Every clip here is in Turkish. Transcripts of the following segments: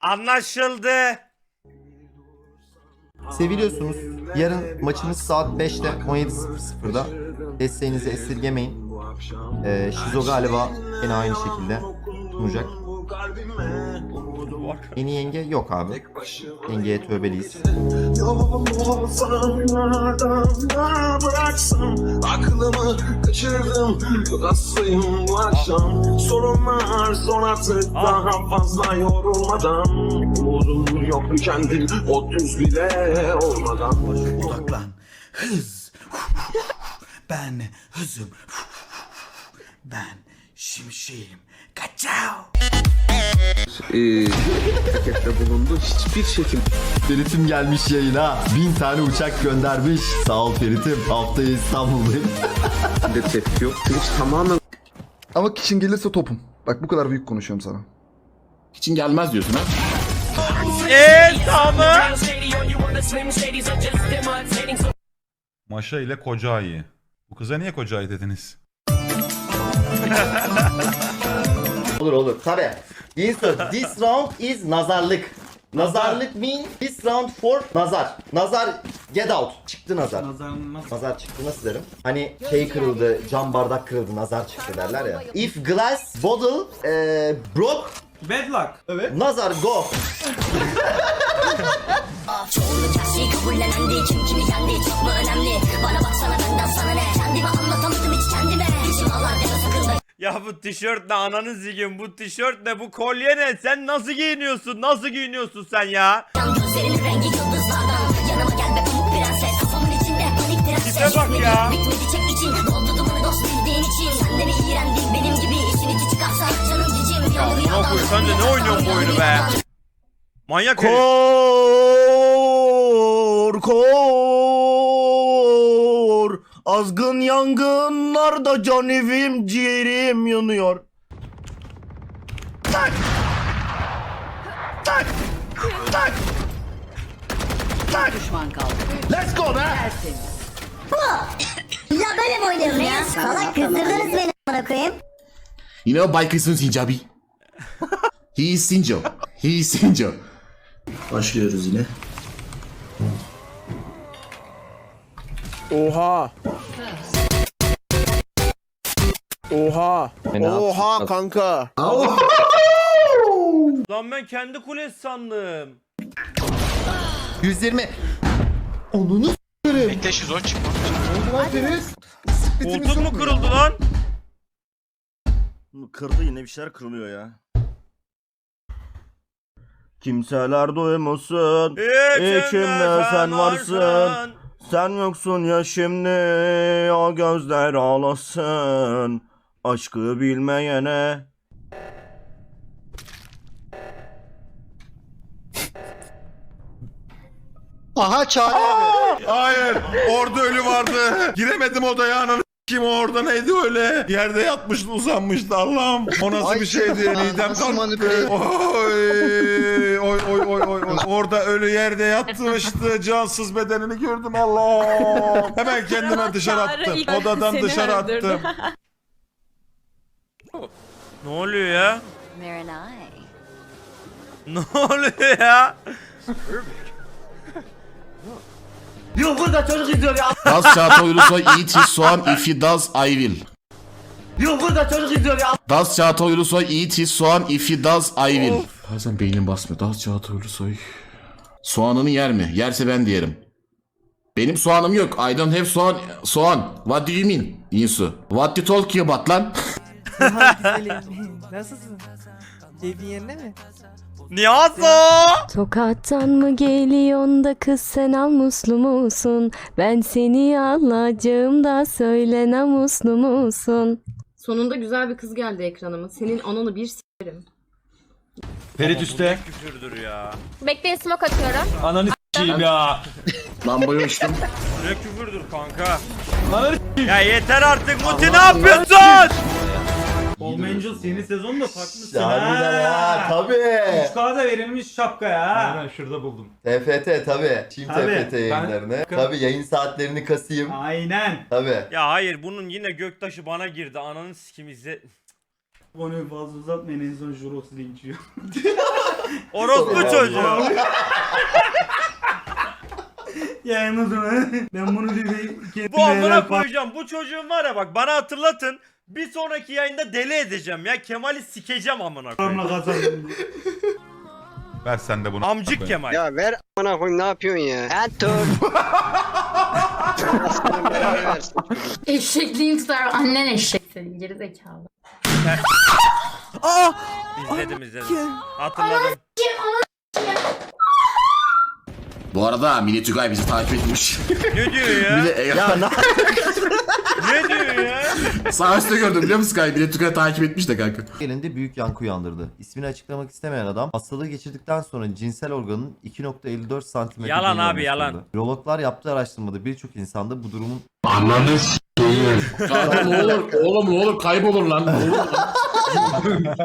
Anlaşıldı. Seviliyorsunuz. Yarın maçımız saat 5'te 17.00'da. Desteğinizi esirgemeyin. Ee, Şizo galiba yine aynı şekilde sunacak. Yeni yenge yok abi. Yengeye tövbeliyiz. bıraksam Aklımı kaçırdım hastayım bu akşam Sorunlar son artık daha fazla yorulmadan Umudum yok tükendi O düz bile olmadan Odaklan. Hız. Ben hızım. Ben şimşeğim. Kaçao. Pakette bulundu hiçbir şekilde Ferit'im gelmiş yayına. Bin tane uçak göndermiş. Sağ ol Ferit'im. Haftaya İstanbul'dayım. tepki yok Twitch tamamen Ama kişin gelirse topum. Bak bu kadar büyük konuşuyorum sana. için gelmez diyorsun ha? Eee tamam. Maşa ile koca ayı. Bu kıza niye koca ayı dediniz? Olur olur. Tabi. Insert. This round is nazarlık. Nazarlık mean this round for nazar. Nazar get out. Çıktı nazar. Nazar çıktı nasıl derim? Hani şey kırıldı, cam bardak kırıldı, nazar çıktı derler ya. If glass bottle eh, broke Bad luck. Evet. Nazar go. Çoğunluk her şeyi kabullenendi Kim kimi yendi çok mu önemli Bana baksana benden Ya bu tişört ne ananı zigin bu tişört ne bu kolye ne? Sen nasıl giyiniyorsun nasıl giyiniyorsun sen ya? Dayan Gözlerinin rengi yıldızlardan Yanıma gel be pamuk prenses. Kafamın içinde panik prenses. Tipe bak ya. Bitmedi çek için. Doldu dumanı dost bildiğin için. Sen de mi iğrendin benim gibi. İşin içi çıkarsa canım cicim. Ya ne yapıyorsun sen de ne oynuyorsun bu oyunu be? Manyak herif. Kor kor Azgın yangınlarda can evim ciğerim yanıyor. Düşman kaldı. Let's go be Ya böyle mi oynuyorum ya. Salak kızdırdınız beni amına koyayım. You know Baykısın Sincabi? He is Sinjo. He is Sinjo. Başlıyoruz yine Oha. Oha. Oha kanka. Lan ben kendi kulesi sandım. 120. Onunu Bekle şizon çıkma. Koltuk mu kırıldı lan? Kırdı yine bir şeyler kırılıyor ya. Kimseler duymasın İçimde sen varsın. Sen yoksun ya şimdi o gözler ağlasın Aşkı bilmeyene Hayır. Orada ölü vardı. Giremedim odaya ananı kim orada neydi öyle? Yerde yatmıştı uzanmıştı Allah'ım. O nasıl bir şeydi? Midem kalktı. Oy oy oy oy oy. oy. Orada ölü yerde yatmıştı. Cansız bedenini gördüm Allah. Hemen kendime dışarı attım. Odadan dışarı attım. Ne oluyor ya. Ne oluyor ya Yok burada çocuk izliyor ya Das Çağatay Ulusoy eat his soğan if he does I will. Yok burada çocuk izliyor ya Das Çağatay Ulusoy eat his soğan if he does I will. Bazen beynim basmıyor. Das Çağatay Ulusoy. Soğanını yer mi? Yerse ben de yerim. Benim soğanım yok. I don't have soğan. Soğan. What do you mean? Insu. What you talking about lan? Nasılsın? Keyfin yerine mi? Niyazo Tokattan mı geliyorsun da kız sen almuslu musun? Ben seni alacağım da söyle namuslu musun? Sonunda güzel bir kız geldi ekranıma. Senin ananı bir s**erim. Ferit üstte küfürdür ya Bekleyin smoke atıyorum. Ananı s**eyim ya Lambayı açtım. Ne küfürdür kanka Ya yeter artık Muti ne yapıyorsun Home Angels yeni sezonda takmışsın Harbiden ha tabi. 3K'da verilmiş şapka ya Aynen şurada buldum. TFT tabi. Çin Tabii, TFT ben- yayınlarını. Tabi yayın saatlerini kasayım. Aynen Tabi. Ya hayır bunun yine göktaşı bana girdi ananı sikim izle Konuyu fazla uzatmayın en son Juros linç yiyor Orospu çocuğu. Yayınladı mı? Ben bunu bir Bu amına koyacağım. Bu çocuğun var ya bak bana hatırlatın. Bir sonraki yayında deli edeceğim ya. Kemal'i sikeceğim amına koyayım. kazandım. Ver sen de bunu. Amcık Kemal. Ya ver amına koyayım ne yapıyorsun ya? Enter. Aslanım belanı versin. Eşekliğin tutar. Annen eşek senin geri zekalı. İzledim izledim. Hatırladım. Bu arada Mini Tugay bizi takip etmiş. Ne diyor ya? De Ya ne ne diyor ya? Sağ üstte gördüm biliyor musun Sky? Mini Tugay takip etmiş de kanka. elinde büyük yankı uyandırdı. İsmini açıklamak istemeyen adam hastalığı geçirdikten sonra cinsel organın 2.54 santimetre Yalan abi, yalan. Urologlar yaptığı araştırmada birçok insanda bu durumun Kanka ne olur oğlum ne olur kaybolur lan. Olur lan.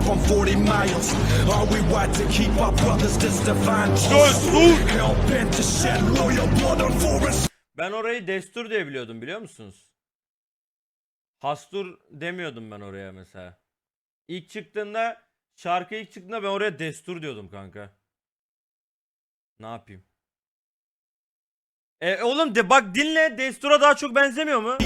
From 40 miles, are we white to keep our brothers this divine choice? Hell bent to shed royal blood on forest. Ben orayı destur diye biliyordum biliyor musunuz? Hastur demiyordum ben oraya mesela. İlk çıktığında şarkı ilk çıktığında ben oraya destur diyordum kanka. Ne yapayım? E oğlum de bak dinle destura daha çok benzemiyor mu?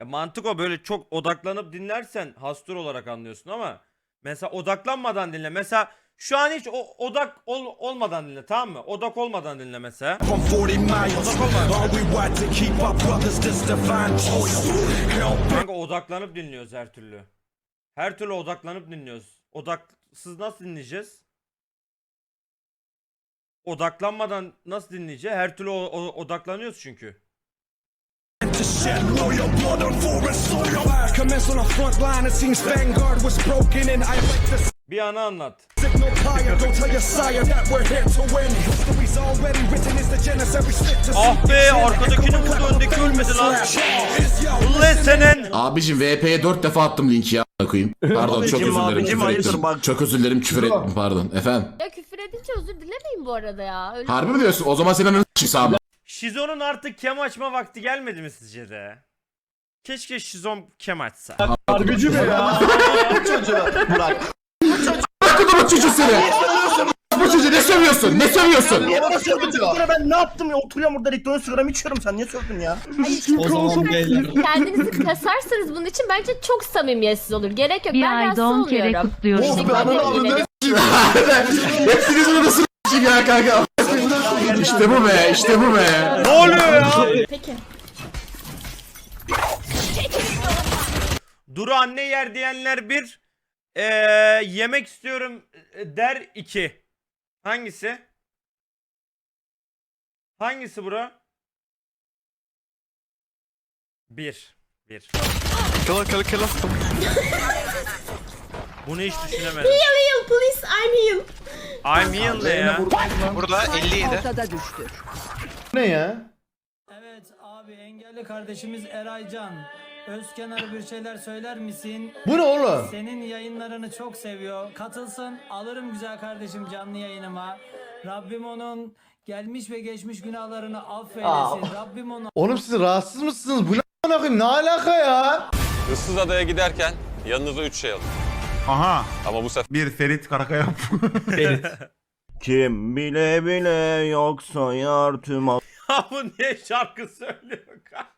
Ya mantık o böyle çok odaklanıp dinlersen hastur olarak anlıyorsun ama mesela odaklanmadan dinle. Mesela şu an hiç o, odak ol- olmadan dinle tamam mı? Odak olmadan dinle mesela. From 40 miles, are we white to keep our brothers this divine choice? Hell Kanka odaklanıp dinliyoruz her türlü. Her türlü odaklanıp dinliyoruz. Odaksız nasıl dinleyeceğiz? Odaklanmadan nasıl dinleyeceğiz? Her türlü o- o- odaklanıyoruz çünkü. Bir anı anlat. Signal fire. Go tell your sire that we're here to win. History's already written is the Janissary split to Ah be arkadakinin vurdu öndeki ölmedi lan. Ulan senin. Abicim VP'ye 4 defa attım linki ya koyayım. Pardon çok özür dilerim küfür ettim. Çok özür dilerim küfür ettim pardon. Efendim. Ya küfür edince özür dilemeyin bu arada ya. Öyle Harbi mi diyorsun? O zaman senin ananı s**eyim abi. Şizo'nun artık kem açma vakti gelmedi mi sizce de? Keşke Şizon kem açsa. Burak. Bırakın o çocuğu seni. Bu çocuğu ne sövüyorsun? Ne sövüyorsun? Ben ne yaptım ya? Oturuyorum burada elektronik sigara içiyorum. Sen niye sövdün ya? kendinizi kasarsanız bunun için bence çok samimiyetsiz olur. Gerek yok. ben rahatsız olmuyorum. Of be ananı avradını Hepsiniz burada s**eyim ya kanka. İşte bu be, işte bu be. ne oluyor ya? Peki. Duru anne yer diyenler bir. Ee, yemek istiyorum e, der iki. Hangisi? Hangisi bro? Bir. Bir. Bunu hiç düşünemedim. Heal please I'm heal. I'm healed ne ya? Burada 57. ne ya? Evet abi engelli kardeşimiz Eraycan. Özkenar'a bir şeyler söyler misin? Bu ne oğlum? Senin yayınlarını çok seviyor. Katılsın. Alırım güzel kardeşim canlı yayınıma. Rabbim onun gelmiş ve geçmiş günahlarını affeylesin. Rabbim onu Oğlum siz rahatsız mısınız? Bu ne koyayım? Ne alaka ya? Issız adaya giderken yanınıza 3 şey alın. Aha. Ama bu sefer Bir Ferit Karakaya. Kim bile bile yoksa yar tüm Ya bu niye şarkı söylüyor kanka?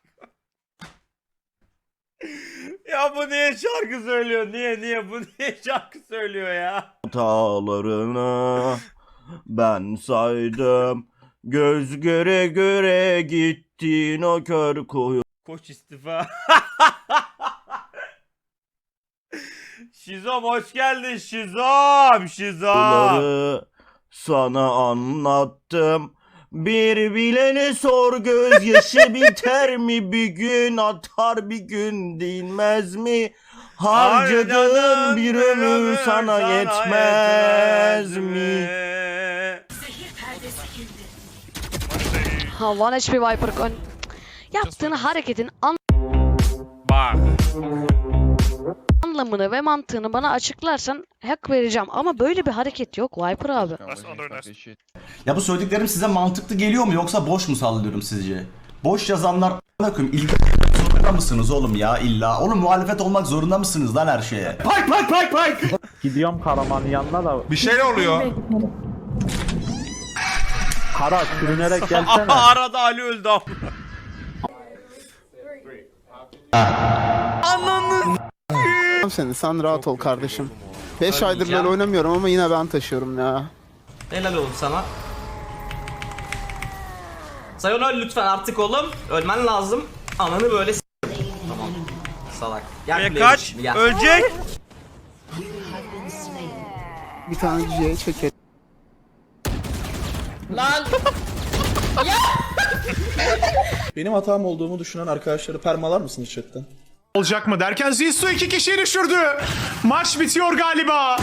Ya bu niye şarkı söylüyor? Niye niye bu niye şarkı söylüyor ya? hatalarını ben saydım. Göz göre göre gittin o kör kuyu. Koç istifa. Şizom hoş geldin Şizom. Şizom. Bunları sana anlattım. Bir bilene sor gözyaşı biter mi bir gün atar bir gün dinmez mi? Harcadığın bir ömür sana yetmez mi? Ha One HP Viper. Yaptığın hareketin Bak. Anlamını ve mantığını bana açıklarsan hak vereceğim. Ama böyle bir hareket yok Viper abi. Ya bu söylediklerim size mantıklı geliyor mu yoksa boş mu sallıyorum sizce? Boş yazanlar bakın ilgi mısınız oğlum ya illa? Oğlum muhalefet olmak zorunda mısınız lan her şeye? Payk payk payk payk! Gidiyorum Karaman'ın yanına da Bir şey oluyor. Kara sürünerek gelsene. Arada Ali öldü Seni sen rahat ol kardeşim. 5 aydır böyle oynamıyorum ama yine ben taşıyorum ya. Helal olsun sana. Sayın öl lütfen artık oğlum. Ölmen lazım. Ananı böyle s- Tamam. Salak. Gel kaç ölecek. Bir tane cüceye çekelim. Benim hatam olduğumu düşünen arkadaşları permalar mısınız chatten? Olacak mı derken Zissu iki kişiyi düşürdü. Maç bitiyor galiba.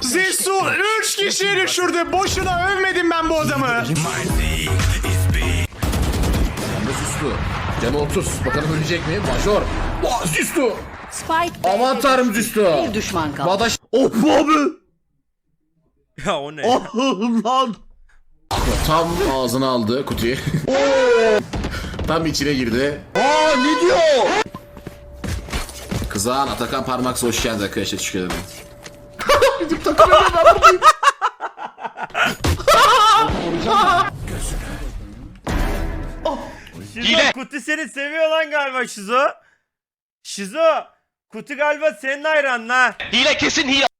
Zissu 3 kişiyi düşürdü. Boşuna övmedim ben bu adamı. Yalnız üstü. Canı 30. Bakalım ölecek mi? Major. Vah Züstü. Spike Aman tanrım Züstü. bir düşman kaldı. Badaş Of abi. Ya o ne? Allah'ım lan. tam ağzına aldı kutuyu. tam içine girdi. Aa ne diyor? Kızağın Atakan Parmaksa hoş geldin arkadaşlar. Teşekkür ederim. Şizo Kuti seni seviyor lan galiba Şizo. Şizo Kuti galiba senin hayranın ha. And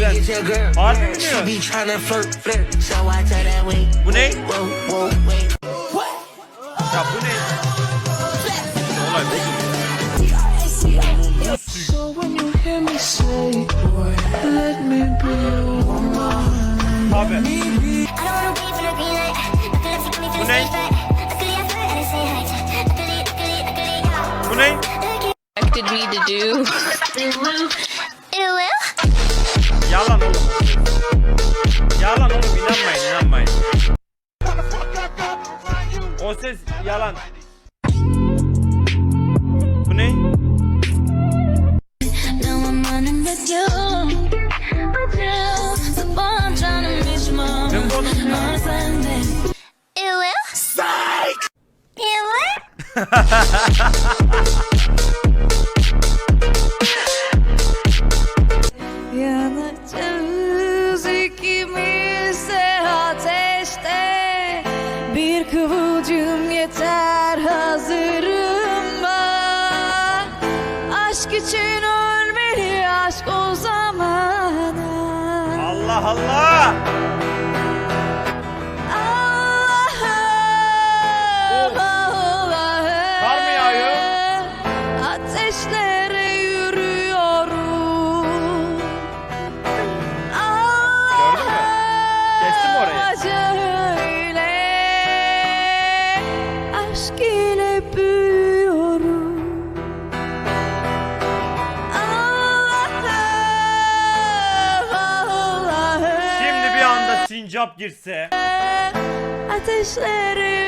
lose fanımla RP'den. Harbi mi diyor? Bu ne? Ya bu ne? Olay bu. Abi. I don't wanna wait for the green light. O ses yalan. Bu ne? Now I'm running Allah Sincap girse. Ateşlere